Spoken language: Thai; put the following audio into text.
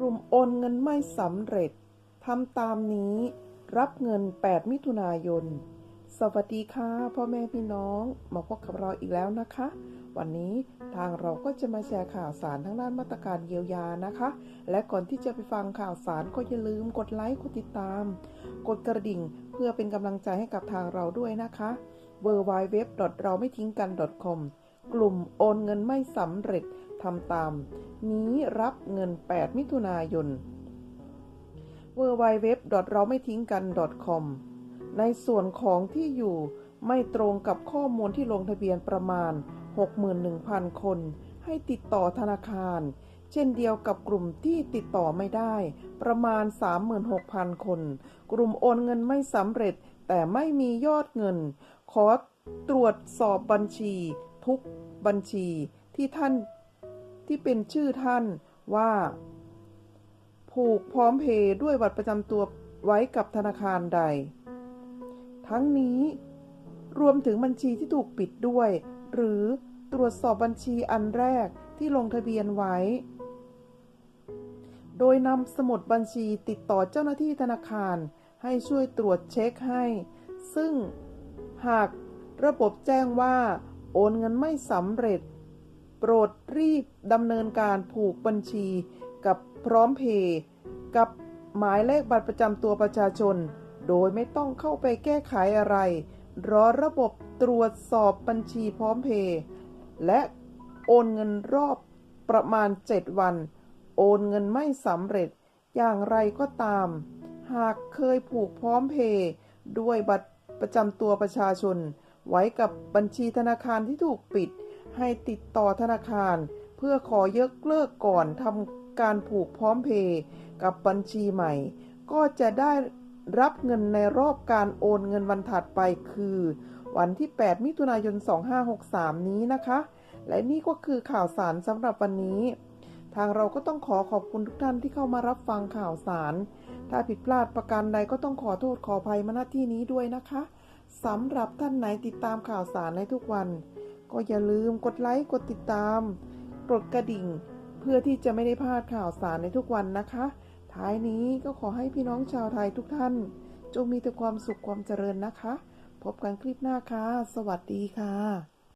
กลุ่มโอนเงินไม่สำเร็จทำตามนี้รับเงิน 8 มิถุนายน สวัสดีค่ะพ่อแม่พี่น้องมาพบกับเราอีกแล้วนะคะ วันนี้ทางเราก็จะมาแชร์ข่าวสารทั้งด้านมาตรการเยียวยานะคะ และก่อนที่จะไปฟังข่าวสารก็อย่าลืมกดไลค์กดติดตาม กดกระดิ่งเพื่อเป็นกำลังใจให้กับทางเราด้วยนะคะ w w w เราไม่ทิ้งกัน .com กลุ่มโอนเงินไม่สำเร็จทำตาม นี้รับเงิน 8 มิถุนายน w w w เราไม่ทิ้งกัน .com ในส่วนของที่อยู่ไม่ตรงกับข้อมูลที่ลงทะเบียนประมาณ 61,000 คน ให้ติดต่อธนาคาร เช่นเดียวกับกลุ่มที่ติดต่อไม่ได้ ประมาณ 36,000 คน กลุ่มโอนเงินไม่สำเร็จ แต่ไม่มียอดเงิน ขอตรวจสอบบัญชีทุก บัญชีที่ท่านที่เป็นชื่อท่านว่า ผูกพร้อมเพย์ด้วยบัตรประจำตัวไว้กับธนาคารใด ทั้งนี้รวมถึงบัญชีที่ถูกปิดด้วย หรือตรวจสอบบัญชีอันแรกที่ลงทะเบียนไว้ โดยนำสมุดบัญชีติดต่อเจ้าหน้าที่ธนาคารให้ช่วยตรวจเช็คให้ ซึ่งหากระบบแจ้งว่า โอนเงินไม่สำเร็จ โปรดรีบดำเนินการผูกบัญชี กับพร้อมเพย์กับหมายเลขบัตรประจำตัวประชาชน โดยไม่ต้องเข้าไปแก้ไขอะไร รอระบบตรวจสอบบัญชีพร้อมเพย์และโอนเงินรอบประมาณ 7 วัน โอนเงินไม่สำเร็จ อย่างไรก็ตาม หากเคยผูกพร้อมเพย์ด้วยบัตรประจำตัวประชาชน ไว้กับบัญชีธนาคารที่ถูกปิด ให้ติดต่อธนาคาร เพื่อขอยกเลิกก่อนทำการผูกพร้อมเพย์กับบัญชีใหม่ ก็จะได้รับเงินในรอบการโอนเงินวันถัดไปคือ วันที่ 8 มิถุนายน 2563 นี้นะคะ และนี่ก็คือข่าวสารสำหรับวันนี้ ทางเราก็ต้องขอขอบคุณทุกท่านที่เข้ามารับฟังข่าวสาร ถ้าผิดพลาดประการใดก็ต้องขอโทษขออภัยมาณที่นี้ด้วยนะคะ สำหรับท่านไหนติดตามข่าวสารในทุกวัน ก็อย่าลืมกดไลค์กดติดตาม กดกระดิ่ง เพื่อที่จะไม่ได้พลาดข่าวสารในทุกวันนะคะ ท้ายนี้ก็ขอให้พี่น้องชาวไทยทุกท่าน จงมีแต่ความสุขความเจริญนะคะ พบกันคลิปหน้าค่ะ สวัสดีค่ะ